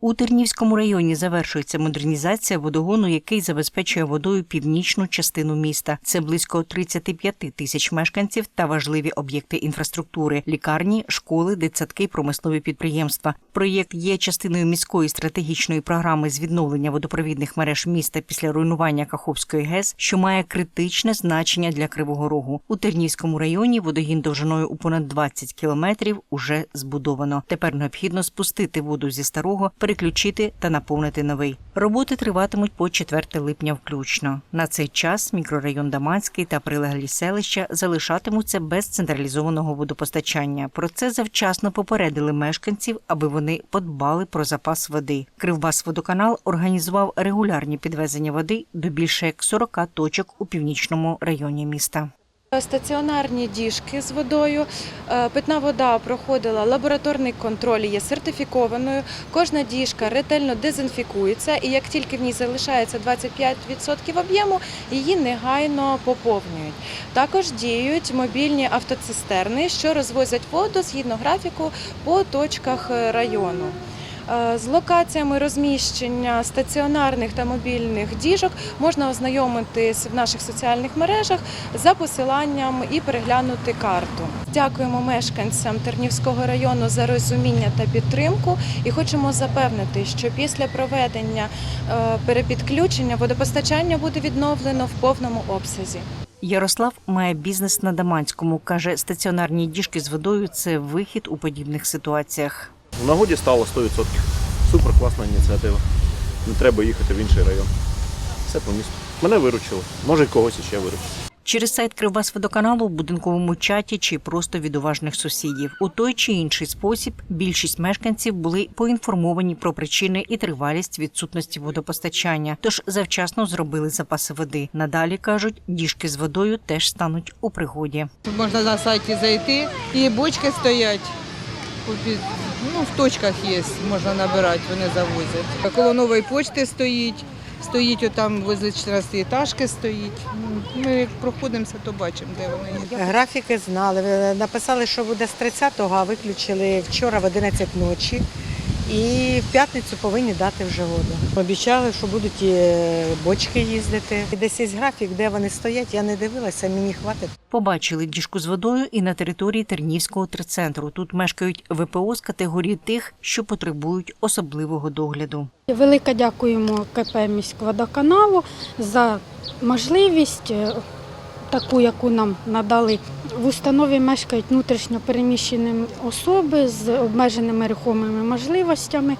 У Тернівському районі завершується модернізація водогону, який забезпечує водою північну частину міста. Це близько 35 тисяч мешканців та важливі об'єкти інфраструктури: лікарні, школи, дитсадки, промислові підприємства. Проєкт є частиною міської стратегічної програми з відновлення водопровідних мереж міста після руйнування Каховської ГЕС, що має критичне значення для Кривого Рогу. У Тернівському районі водогін довжиною у понад 20 кілометрів уже збудовано. Тепер необхідно спустити воду зі старого, переключити та наповнити новий. Роботи триватимуть по 4 липня включно. На цей час мікрорайон Даманський та прилеглі селища залишатимуться без централізованого водопостачання. Про це завчасно попередили мешканців, аби вони подбали про запас води. Кривбасводоканал організував регулярні підвезення води до більше як 40 точок у північному районі міста. Стаціонарні діжки з водою. Е, Питна вода проходила лабораторний контроль, є сертифікованою. Кожна діжка ретельно дезінфікується, і як тільки в ній залишається 25% об'єму, її негайно поповнюють. Також діють мобільні автоцистерни, що розвозять воду згідно графіку по точках е, району. Е, З локаціями розміщення стаціонарних та мобільних діжок можна ознайомитись в наших соціальних мережах за посиланням і переглянути карту. Дякуємо мешканцям Тернівського району за розуміння та підтримку і хочемо запевнити, що після проведення е, перепідключення водопостачання буде відновлено в повному обсязі. Ярослав має бізнес на Даманському. каже, стаціонарні діжки з водою це вихід у подібних ситуаціях. В нагоді стало 100%. Супер класна ініціатива. Не треба їхати в інший район. Все по місту. Мене виручило. Може, й когось іще виручить. Через сайт Кривбасводоканалу в будинковому чаті чи просто від уважних сусідів. У той чи інший спосіб більшість мешканців були поінформовані про причини і тривалість відсутності водопостачання, тож завчасно зробили запаси води. Надалі кажуть, діжки з водою теж стануть у пригоді. Можна на сайті зайти і бочки стоять. Ну, в точках є, можна набирати, вони завозять. Коло нової почти стоїть, стоїть отам возле 14 етажки стоїть. Ну, Ми як проходимося, то бачимо, де вони є. Графіки знали. Написали, що буде з 30-го, а виключили вчора в 11 ночі. І в п'ятницю повинні дати вже воду. Обіцяли, що будуть і бочки їздити. І Десь є графік, де вони стоять. Я не дивилася, мені хватить. Побачили діжку з водою і на території Тернівського терцентру. Тут мешкають ВПО з категорії тих, що потребують особливого догляду. Велике дякуємо КП міськводоканалу за можливість е, таку, яку нам надали. В установі мешкають внутрішньо переміщені особи з обмеженими рухомими можливостями.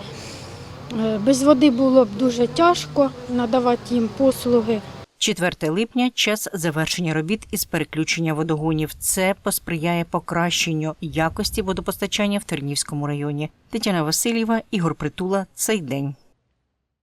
Е, Без води було б дуже тяжко надавати їм послуги. 4 липня час завершення робіт із переключення водогонів. Це посприяє покращенню якості водопостачання в Тернівському районі. Тетяна Васильєва, Ігор Притула. Цей день.